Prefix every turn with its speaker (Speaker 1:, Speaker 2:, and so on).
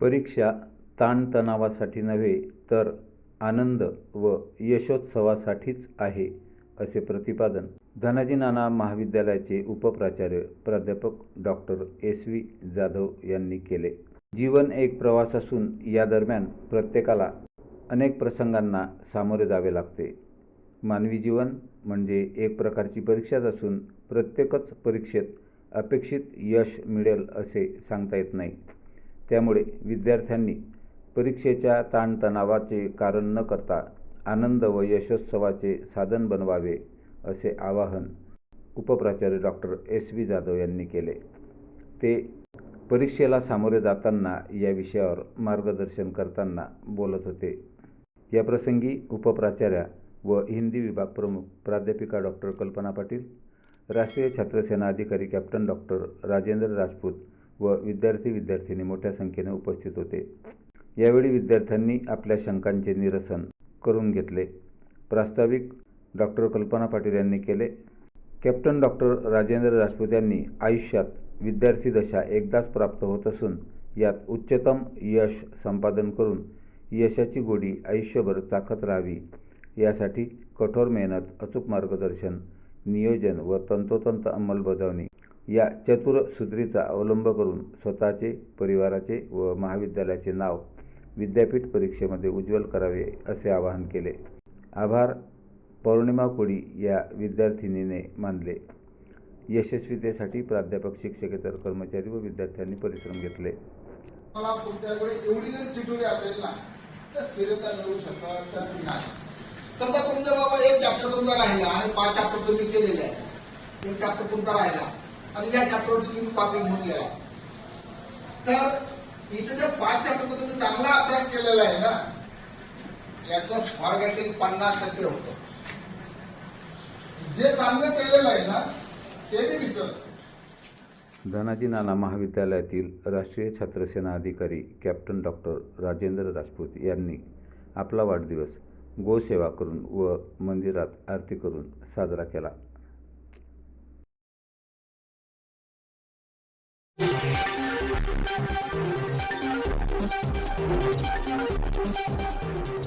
Speaker 1: परीक्षा ताणतणावासाठी नव्हे तर आनंद व यशोत्सवासाठीच आहे असे प्रतिपादन धनाजी नाना महाविद्यालयाचे उपप्राचार्य प्राध्यापक डॉक्टर एस व्ही जाधव यांनी केले. जीवन एक प्रवास असून या दरम्यान प्रत्येकाला अनेक प्रसंगांना सामोरे जावे लागते. मानवी जीवन म्हणजे एक प्रकारची परीक्षाच असून प्रत्येकच परीक्षेत अपेक्षित यश मिळेल असे सांगता येत नाही. त्यामुळे विद्यार्थ्यांनी परीक्षेच्या ताणतणावाचे कारण न करता आनंद व यशोत्सवाचे साधन बनवावे असे आवाहन उपप्राचार्य डॉक्टर एस व्ही जाधव यांनी केले. ते परीक्षेला सामोरे जाताना या विषयावर मार्गदर्शन करताना बोलत होते. या प्रसंगी उपप्राचार्या व हिंदी विभाग प्रमुख प्राध्यापिका डॉक्टर कल्पना पाटील राष्ट्रीय छात्रसेना अधिकारी कॅप्टन डॉक्टर राजेंद्र राजपूत व विद्यार्थी विद्यार्थिनी मोठ्या संख्येने उपस्थित होते. यावेळी विद्यार्थ्यांनी आपल्या शंकांचे निरसन करून घेतले. प्रास्ताविक डॉक्टर कल्पना पाटील यांनी केले. कॅप्टन डॉक्टर राजेंद्र राजपूत यांनी आयुष्यात विद्यार्थी दशा एकदाच प्राप्त होत असून यात उच्चतम यश संपादन करून यशाची गोडी आयुष्यभर चाखत राहावी यासाठी कठोर मेहनत अचूक मार्गदर्शन नियोजन व तंतोतंत अंमलबजावणी या चतुरसूत्रीचा अवलंब करून स्वतःचे परिवाराचे व महाविद्यालयाचे नाव विद्यापीठ परीक्षेमध्ये उज्ज्वल करावे असे आवाहन केले. आभार. पौर्णिमा कोळी या विद्यार्थिनीने मानले. यशस्वीतेसाठी प्राध्यापक शिक्षकेतर कर्मचारी व विद्यार्थ्यांनी परिश्रम घेतले.
Speaker 2: मला तुमच्याकडे एवढी जर चिठोरी असेल ना तर स्थिरता मिळू शकत नाही. समजा तुमचा बाबा एक चॅप्टर तुमचा राहिला आणि पाच चॅप्टर तुम्ही केलेले आहे एक चॅप्टर तुमचा राहिला. आणि या चॅप्टरवरती तुम्ही कॉपी घेऊन गेला तर इथं जर पाच चॅप्टरचा तुम्ही चांगला अभ्यास केलेला आहे ना याचं फॉरगेटिंग पन्नास टक्के होतं. जे चांगलं केलेलं आहे ना ते विसर
Speaker 1: धनाजी नाना महाविद्यालयातील राष्ट्रीय छात्रसेना अधिकारी कॅप्टन डॉक्टर राजेंद्र राजपूत यांनी आपला वाढदिवस गोसेवा करून व मंदिरात आरती करून साजरा केला. Thank you.